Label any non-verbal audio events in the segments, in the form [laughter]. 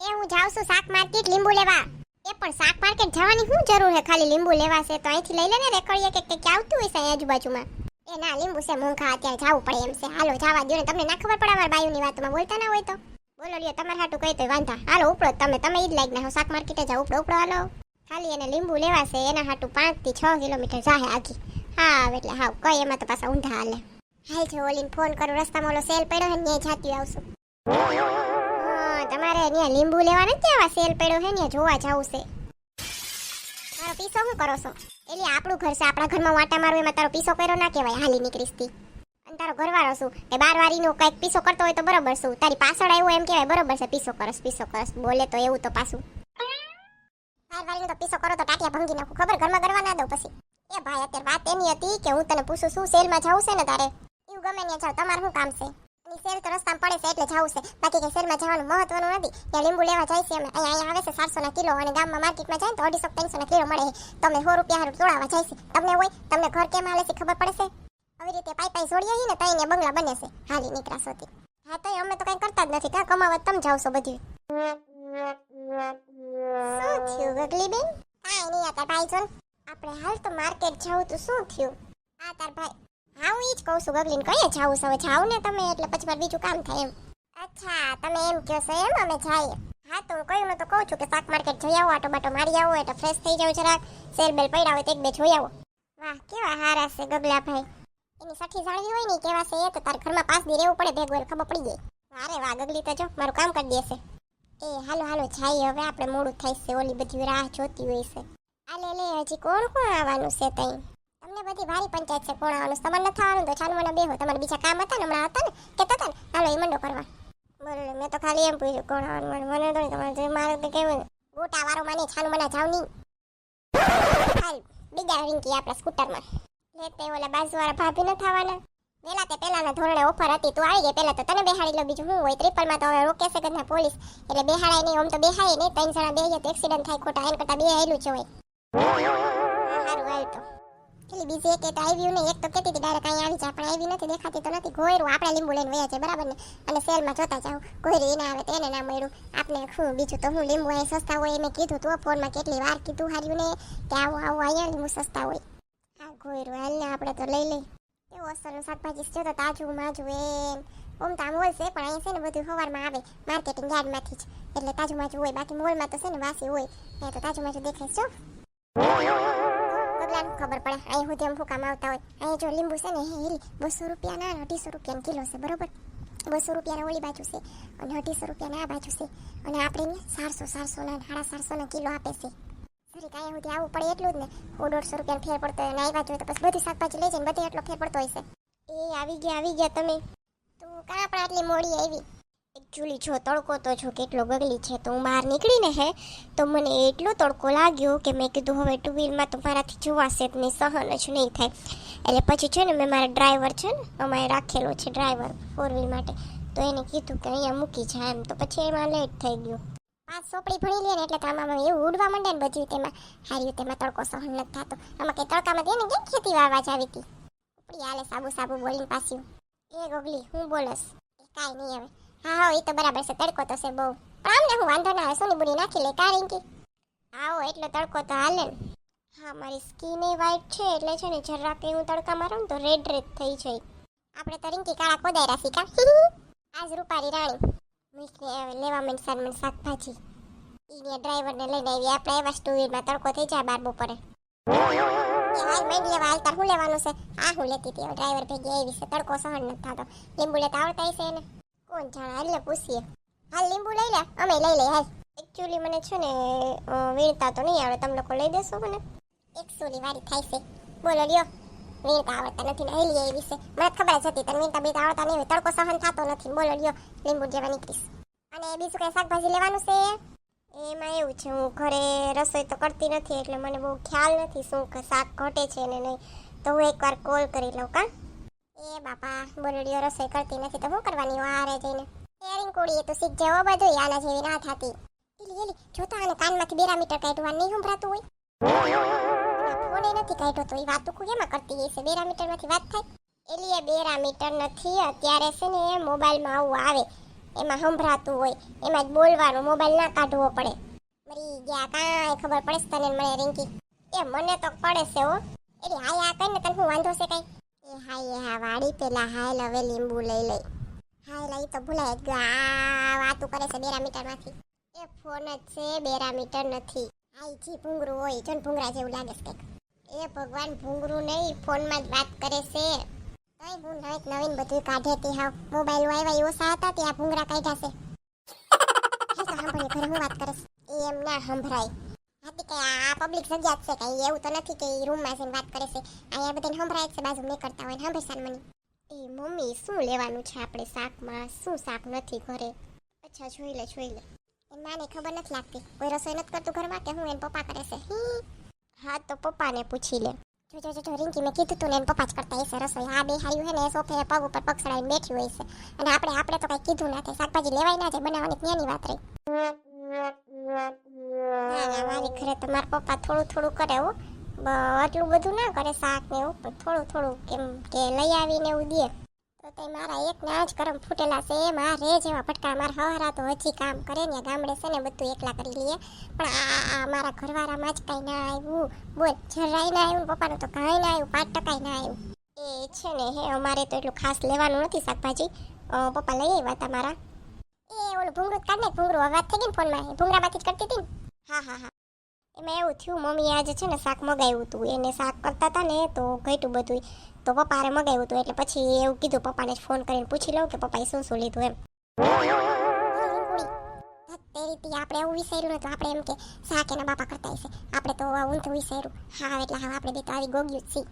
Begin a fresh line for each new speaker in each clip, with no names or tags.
એ હું જાઉં છું શાક માર્કેટ લીંબુ લેવા. એ પણ શાક માર્કેટ જવાની શું જરૂર છે? ખાલી લીંબુ લેવા છે તો અહીંથી લઈ લે ને રેકડીએ કે કંઈક આવતું હશે અહીં આજુબાજુમાં. એ ના, લીંબુ છે મોંઘા, અત્યારે જવું પડે એમ છે. હાલો, જવા દો ને. તમને ના ખબર પડે અમારા બાયુની વાતમાં બોલતા ના હોય તો. બોલો લ્યો, તમારે હાટું કહી તો વાંધા. હાલો, ઉપડો તમે. તમે ઈ જ લાગી નાખો શાક માર્કેટે જાઓ, ઉપડો ઉપડો, હાલો. ખાલી એને લીંબુ લેવા છે એના હાટું પાંચથી છ કિલોમીટર જાહે આખી. હા એટલે હાવ, કઈ એમાં તો પાછા ઊંધા હાલે. હાલ છે ઓલીને ફોન કરું, રસ્તામાં ઓલો સેલ પડ્યો હે ને જાતી આવશું. હા તમારે અહીંયા લીંબુ લેવા નથી આવા સેલ પડ્યો છે ને જોવા જાવું છે. તારો પીસો શું કરો છો? એટલે આપણું ઘર છે, આપણા ઘરમાં વાટા મારું, એમાં તારો પીસો કર્યો ના કહેવાય, હાલી નીકળીશ તી. અને તારો ઘરવાળો શું? કે બાર વારીનો કંઈક પીસો કરતો હોય તો બરોબર શું? તારી પાછળ આવ્યો એમ કહેવાય, બરોબર છે, પીસો કરસ પીસો કરસ. બોલે તો એવું તો પાછું. બાર વારીનો તો પીસો કરો તો ટાટિયા ભંગી નાખું, ખબર? ઘરમાં કરવા ના દઉં પછી. એ ભાઈ, અત્યારે વાત એની હતી કે હું તને પૂછું, શું સેલમાં જાવું છે ને તારે? એવું ગમે ત્યાં જાવ તમારું શું કામ છે? અને સેલ તો રસ્તામાં પડે છે છે. બાકી કે સેલમાં જવાનું મહત્વનું નથી. ત્યાં લીંબુ લેવા જાય છે અમે. અહીંયા આવે છે સાતસો ના કિલો અને ગામમાં માર્કેટમાં જાય તો અઢીસો ત્રણસો ના કિલો મળે છે. તમે સો રૂપિયા હારું તોડાવવા જાય છે. તમને હોય, તમને ઘર કેમ હાલે છે ખબર પડે આવી રીતે પાઈ પાઈ જોડીએ ને તઈને બંગલા બને છે. હાલી નીકળાશોથી હા તો અમે તો કઈ કરતા જ નથી. કા કમાવત તમે જાવ છો બધું શું થયું ગગલી બેન કાંઈ નહીં, આ તાર ભાઈ જોન આપણે હાલ તો માર્કેટ જાવું તો શું થયું? આ તાર ભાઈ હા હું ઈ જ કહું છું, ગગલીને. કઈ જાવું છે? હવે જાવ ને તમે, એટલે પછી મારે બીજું કામ થાય એમ. અચ્છા, તમે એમ કહો છો એમ, અમે જઈએ. હા, તો હું કયું તો કહું છું કે શાક માર્કેટ જઈ આવો આટો બાટો મારી આવો, એટલે ફ્રેશ થઈ જાવ જરાક. સેલ બેલ પડ્યા હોય તો એક બે જોઈ આવો. વાહ, કેવા હારા છે ગગલા ભાઈ. એની સઠી જાણવી હોય ને કેવા છે એ તો તાર ઘરમાં પાસ દી રહેવું પડે, ભેગું ખબર પડી જાય. અરે વાહ, ગગલી તો જો, મારું કામ કરી દેશે. એ, હાલો હાલો જાય હવે, આપણે મોડું થાય છે, ઓલી બધી રાહ જોતી હોય છે. આલે, લે, હજી કોણ કોણ આવવાનું છે તઈ? તમને બધી ભારી પંચાયત છે કોણ આવવાનું તમારે ન થવાનું તો મને બેહો. તમારે બીજા કામ હતા ને, હમણાં હતા ને કહેતા હતા ને, હાલો એ મંડો કરવા. બોલો મેં તો ખાલી એમ પૂછ્યું કોણ આવવાનું મને તો તમારે મારે તો કેવું ગોટા વારો માને છાનવાના જાવ નહીં. હાલ, બીજા રિંકી આપણા સ્કૂટરમાં. લેતે ઓલા બાજુવાળા ભાભી ન થવાના. પેલા તે પેલાના ધોરણે ઓફર હતી, તું આવી ગઈ, પેલા તો તને બેહાડી લો બીજું શું હોય? ત્રિપલમાં તો હવે રોકે છે ગધના પોલીસ. એટલે બેહાડાય નહીં આમ તો બેહાય નહીં. ત્રણ જણા બે તો એક્સિડન્ટ થાય ખોટા, એન કરતા બે આવેલું જ હોય. સારું હાલ તો. પેલી બીજી એક એ તો આવ્યું ને એક તો કહેતી હતી, ડાયરેક્ટ અહીં આવી જાય પણ આવી નથી, દેખાતી તો નથી. ઘોયરું આપણે લીંબુ લઈને વયા છે, બરાબર ને? અને સેલમાં જોતા જાવ ઘોયરું એને આવે તો એને ના મળ્યું. આપણે શું, બીજું તો હું લીંબુ અહીં સસ્તા હોય એને કીધું તો ફોનમાં કેટલી વાર કીધું હાર્યું ને કે આવું આવું, અહીંયા લીંબુ સસ્તા હોય. હા, ઘોયરું, હાલ ને આપણે તો લઈ લઈ. એવું અસરનું શાકભાજી છે તો તાજું, માજું એમ. ઓમ તો મોલ છે પણ અહીં છે ને બધું સવારમાં આવે, માર્કેટિંગ યાર્ડમાંથી જ. એટલે તાજું, માજું હોય, બાકી મોલમાં તો છે ને વાસી હોય. ત્યાં તો તાજું, માજું દેખાય છે ખબર પડે. અહીં સુધી આમ ફૂકામાં આવતા હોય. અહીં જો લીંબુ છે ને હેરી, બસો રૂપિયાના અઢીસો રૂપિયા કિલો છે, બરોબર? બસો રૂપિયાના ઓલી બાજુ છે અને અઢીસો રૂપિયાના આ બાજુ છે. અને આપણે ચારસો ચારસોના સાડા ચારસોના કિલો આપે છે. જરીક કાંઈ સુધી આવવું પડે એટલું જ ને. હું દોઢસો રૂપિયા ફેર પડતો હોય અને આવ્યા જોઈએ તો પછી બધી શાકભાજી લઈ જઈને બધી એટલો ફેર પડતો હોય છે. એ આવી ગયા આવી ગયા તમે. તું કાં આપણે આટલી મોડી આવી? એકચ્યુઅલી જો તડકો તો જો કેટલો ગગલી છે તો હું બહાર નીકળીને હે, તો મને એટલો તડકો લાગ્યો કે મેં કીધું હવે ટુ વ્હીલમાં તો મારાથી જોવાશે જ નહીં, સહન જ નહીં થાય. એટલે પછી છે ને મેં મારા ડ્રાઈવર છે ને, અમારે રાખેલો છે ડ્રાઈવર ફોર વ્હીલ માટે, તો એને કીધું કે અહીંયા મૂકી જાય એમ. તો પછી એમાં લેટ થઈ ગયું. પાંચ સોપડી ભણી લે ને એટલે તો આમાં એવું ઉડવા માંડે ને બધું તેમાં. હાર્યું તેમાં તડકો સહન નથી થતો. આમાં કે તડકામાં તેને કેમ ખેતી વાવવા જ આવી હતી હાલે સાબુ સાબુ બોલીને પાછું. એ ગોગલી, હું બોલસ. કાંઈ નહીં હવે. હા હા એ તો બરાબર છે. તડકો તો છે બહુ. પણ આમને હું વાંધો ના આવે, સોની બુડી નાખી લે કારણ કે આવો, એટલો તડકો તો હાલે ને. હા, મારી સ્કીન એ વ્હાઈટ છે, એટલે છે ને જરાક હું તડકા મારું ને તો રેડ રેડ થઈ જાય. આપણે તો રિંકી કાળા કોદાય રાખી કા [laughs] આજ રૂપારી રાણી. મિસને લેવા મેં સારમણ શાકભાજી. ઈને ડ્રાઈવરને લઈને આવી, આપણે એવા ટુ તડકો થઈ જાય બાર બપોરે. હાલ મેં લેવા હાલ હું લેવાનું છે? આ હું લેતી હતી ડ્રાઈવર ભેગી આવી છે, તડકો સહન નથી થતો. લીંબુ લેતા આવડતા હશે એને. કોણ જાણે? હાલ પૂછીએ. હાલ લીંબુ લઈ લે, અમે લઈ લઈએ, હાલ. એકચ્યુઅલી મને છે ને વીણતા તો નહીં આવડે. તમે લોકો લઈ દેશો મને? એકસોની વારી થાય છે. બોલો, લ્યો. વીણતા આવડતા નથી ને હેલી એવી છે મને ખબર જ હતી, તને વીણતા બીતા આવડતા નહીં હોય. તડકો સહન થતો નથી. બોલો, લ્યો. લીંબુ જેવા નીકળીશ. અને બીજું કઈ શાકભાજી લેવાનું છે? એમાં એવું છે, હું ઘરે રસોઈ તો કરતી નથી, એટલે મને બહુ ખ્યાલ નથી શું શાક ઘટે છે ને નહીં. તો હું એકવાર કોલ કરી લઉં, કા? એ બાપા બોલડીઓ રસોઈ કરતી નથી તો શું કરવાની વારે જઈને? એરિંગ કોડીએ તો શીખ જેવો બધું આના જેવી ના થતી. એલી એલી જોતા આને કાનમાંથી બેરા મીટર કાઢવા નહીં સંભળાતું હોય? ફોને નથી કાઢ્યો તો એ વાત તો એમાં કરતી હશે? બેરા મીટરમાંથી વાત થાય? એલી એ બેરા મીટર નથી, અત્યારે છે ને એ મોબાઈલમાં આવું આવે. એમાં સંભળાતું હોય. એમાં જ બોલવાનું મોબાઈલ ના કાઢવો પડે. મરી ગયા કાંઈ ખબર પડે તને મને, રિંકી? એ મને તો પડે છે હો. એટલે હાય, આ કઈ ને તને હું વાંધો છે કઈ? એ હા એ હા વાડી પેલા હાય હવે લીંબુ લઈ લઈ. હાય લઈ તો ભૂલાય ગા વાતું કરે છે બેરા મીટરમાંથી એ ફોન જ છે બેરા મીટર નથી. હાય, જી ભૂંગરું હોય જો ભૂંગરા જેવું લાગે છે એ ભગવાન ભૂંગરું નહીં, ફોનમાં જ વાત કરે છે. તોય હું નવીન નવીન બધું કાઢે તી હાવ. મોબાઈલ આવ્યા એવો સા હતા, ત્યાં ભૂંગરા કાઢ્યા છે. [laughs] ઘરે હું વાત કરે એ એમ ના સંભળાય. હાથી કે આ પબ્લિક જગ્યા જ છે કઈ એવું તો નથી કે રૂમમાં જઈને વાત કરે છે. અહીંયા બધાને સંભળાય છે, બાજુ કરતા હોય સાંભળસાન મને. એ મમ્મી શું લેવાનું છે આપણે શાકમાં? શું શાક નથી ઘરે? અચ્છા, જોઈ લે જોઈ લે. માને ખબર નથી લાગતી. કોઈ રસોઈ નથી કરતું ઘરમાં કે હું એને પપ્પા કરે છે? હી. તો પપ્પાને પૂછી લે. જો જો જો રિંકી, મેં કીધું તું ને એને પપ્પા જ કરતા હશે રસોઈ. આ બે હાર્યું હે ને, એ સોફે પગ ઉપર પગ ચડાવીને બેઠી હોય છે. અને આપણે આપણે તો કઈ કીધું ના થાય. શાકભાજી લેવાય ના જાય, બનાવવાની ત્યાંની વાત રહી. મારી ઘરે તો મારા પપ્પા થોડું થોડું કરે હો. આટલું બધું ના કરે શાક ને એવું, પણ થોડું થોડું કેમ કે લઈ આવીને એવું દે. તો તે મારા એક ના જ કરમ ફૂટેલા છે મારે જેવા ભટકા મારા હવારા તો હજી કામ કરે ને, ગામડે છે ને બધું એકલા કરી લઈએ પણ આ, આ- આ મારા ઘરવાળામાં જ કાંઈ ના આવ્યું. બોલ, જરાય ના આવ્યું પપ્પાનું તો કાંઈ ના આવ્યું, પાંચ ટકાય ના આવ્યું. એ છે ને, હે, અમારે તો એટલું ખાસ લેવાનું નથી શાકભાજી. પપ્પા લઈ આવ્યા હતા મારા. એ ઓલું ભૂંગળું કાઢ ને ભૂંગળું હવે વાત થઈ ગઈ ને ફોનમાં ભૂંગળામાંથી જ કરતી હતી ને. હા હા હા. એમાં એવું થયું મમ્મીએ આજે છે ને શાક મગાવ્યું હતું. એને શાક કરતા હતા ને તો ઘટ્યું બધું તો પપ્પાએ મગાવ્યું હતું એટલે પછી એવું કીધું પપ્પાને જ ફોન કરીને પૂછી લઉં કે પપ્પાએ શું શું લીધું એમ. તેરીથી આપણે એવું વિચાર્યું નતું. આપણે એમ કે શાક એના બાપા કરતા હશે. આપણે તો ઊંધું વિચાર્યું. હા એટલે હા આપણે બે તો આવી ગોગ્યું જ છીએ.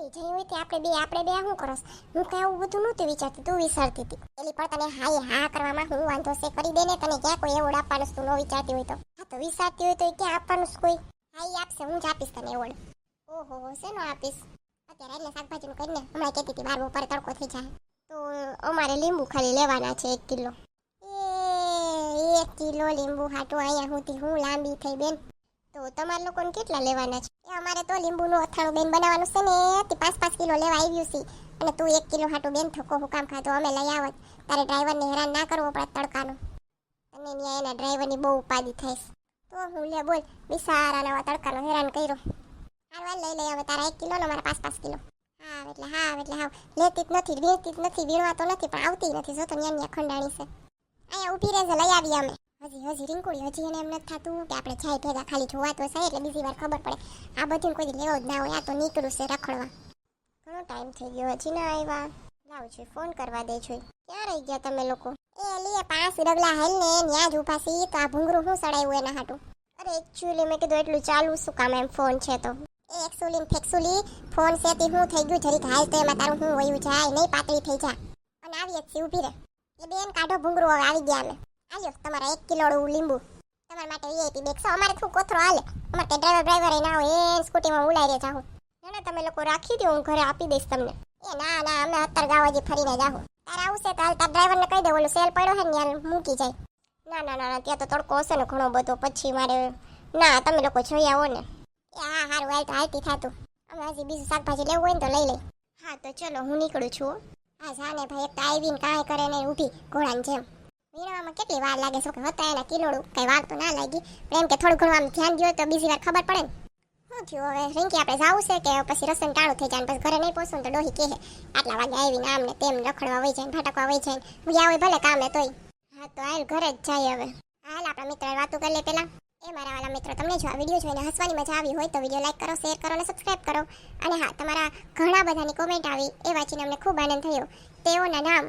એટલે જઈ હોય તે આપણે બે આપણે બે શું કરસ હું કાંઈ એવું બધું નહોતું વિચારતી, તું વિચારતી હતી. પેલી પણ તને હાય હા કરવામાં હું વાંધો છે કરી દે ને તને ક્યાં કોઈ એવોર્ડ આપવાનું તું ન વિચારતી હોય તો. હા, તો વિચારતી હોય તો ક્યાં આપવાનું કોઈ? હા એ આપશે, હું જ આપીશ તને એવોર્ડ. ઓહો, શેનો આપીશ? અત્યારે એટલે શાકભાજીનું કરીને હમણાં કહેતી હતી બાર બપોરે તડકો થઈ જાય. તો અમારે લીંબુ ખાલી લેવાના છે એક કિલો. એ, એક કિલો લીંબુ હાટું અહીંયા સુધી હું લાંબી થઈ બેન. તો તમારા લોકોને કેટલા લેવાના છે? એ અમારે તો લીંબુનું અથાણું બેન બનાવવાનું છે ને, તે પાંચ પાંચ કિલો લેવા આવ્યું છે. અને તું એક કિલો હાટું બેન થકો હું કામ ખાતો અમે લઈ આવત. તારે ડ્રાઈવરને હેરાન ના કરવો પડે તડકાનું. અને ત્યાં એના ડ્રાઈવરની બહુ ઉપાધિ થાય છે. તો હું લે, બોલ, બિસારા નવા તડકાનો હેરાન કર્યો. હારવાર લઈ લઈ, હવે તારા એક કિલો ને મારા પાંચ પાંચ કિલો. હા એટલે હા એટલે હા લેતી જ નથી વેચતી જ નથી, વીણવા તો નથી, પણ આવતી નથી. જો તો ન્યા ખંડાણી છે. અહીંયા ઊભી રહેશે લઈ આવી અમે. હજી હજી રીંકુડી, હજી એને એમ નથી થતું કે આપણે જાય ભેગા ખાલી જોવા તો થાય એટલે બીજી વાર ખબર પડે. આ બધું કોઈ લેવો જ ના હોય, આ તો નીકળું છે રખડવા. ઘણો ટાઈમ થઈ ગયો, હજી ના આવ્યા. લાવ છે, ફોન કરવા દે છે. ક્યાં રહી ગયા તમે લોકો? એ લીએ પાંચ ડગલા હેલ ને ન્યા જ ઊભા સી તો આ ભૂંગરું હું સડાયું એના હાટું? અરે એકચ્યુઅલી મેં કીધું એટલું ચાલુ શું કામ એમ ફોન છે તો? એ એકસુલી ફેક્સુલી, ફોન છે તે હું થઈ ગયું, જરીક હાલ તો એમાં તારું હું વયું જાય, નહીં પાતળી થઈ જા. અને આવી જ છે, ઊભી રહે. એ બેન કાઢો ભૂંગરું આવી ગયા અમે. આલ્યો, તમારા એક કિલોળું લીંબુ. તમારા માટે વીઆઈપી બેગ અમારે શું કોથરો હાલે? અમારે તે ડ્રાઈવર ડ્રાઈવર ના હોય એ સ્કૂટીમાં ઉલાઈ રહ્યા જાઉં ના ના, તમે લોકો રાખી દો હું ઘરે આપી દઈશ તમને. એ ના ના, અમે અત્તર ગાવાજી ફરીને જાહું. તારે આવું છે તો હાલ તાર ડ્રાઈવરને કહી દે ઓલું સેલ પડ્યો છે ને યાર મૂકી જાય. ના ના ના, ત્યાં તો તડકો હશે ને ઘણો બધો. પછી મારે, ના, તમે લોકો જોઈ આવો ને. એ, હા, હારું, હાલ તો હાલતી થતું. અમે હજી બીજું શાકભાજી લેવું હોય ને તો લઈ લઈ. હા, તો ચલો, હું નીકળું છું, હા. જાને ભાઈ, એક તો આવીને કાંઈ કરે ને ઊભી, ઘોડાની જેમ. વીણવામાં કેટલી વાર લાગે છે? હતા એના કિલોડું. કઈ વાર તો ના લાગી. પણ કે થોડું ઘણું આમ ધ્યાન દ્યો તો બીજી વાર ખબર પડે ને. શું થયું હવે? રિંકી, આપણે જાવું છે કે પછી રસન ટાળું થઈ જાય પછી ઘરે નહીં પહોંચું તો ડોહી કહે, આટલા વાગે આવીને આમ ને તેમ, રખડવા વહી જાય ફાટકવા વહી જાય ગયા હોય ભલે કામે તોય. હા, તો હાલ ઘરે જ જાય હવે. હાલ આપણા મિત્ર વાતો કરી લે પેલા એ મારા વાલા મિત્રો, તમને જો આ વીડિયો જોઈને હસવાની મજા આવી હોય તો વીડિયો લાઈક કરો, શેર કરો અને સબસ્ક્રાઇબ કરો. અને હા, તમારા ઘણા બધાની કોમેન્ટ આવી, એ વાંચીને અમને ખૂબ આનંદ થયો. તેઓના નામ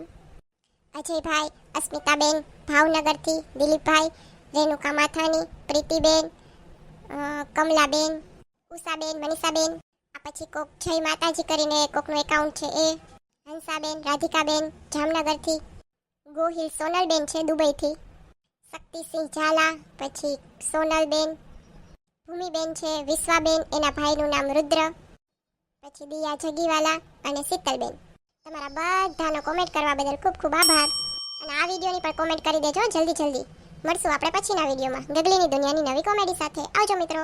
અજયભાઈ, અસ્મિતાબેન, ભાવનગરથી દિલીપભાઈ, રેણુકા માથાની પ્રીતિબેન કમલાબેન, ઉષાબેન, મનીષાબેન, આ પછી કોક જય માતાજી કરીને કોકનું એકાઉન્ટ છે એ, હંસાબેન, રાધિકાબેન, જામનગરથી, ગોહિલ સોનલબેન છે દુબઈથી, શક્તિસિંહ ઝાલા, પછી સોનલબેન, ભૂમિબેન છે વિશ્વાબેન, એના ભાઈનું નામ રુદ્ર, પછી દિયા જગીવાલા અને શીતલબેન. તમારા બધાનો કોમેન્ટ કરવા બદલ ખૂબ ખૂબ આભાર. અને આ વિડીયોની પણ કોમેન્ટ કરી દેજો જલ્દી જલ્દી. મળશું આપણે પછીના વિડીયોમાં. ગગલીની દુનિયાની નવી કોમેડી સાથે. આવજો મિત્રો.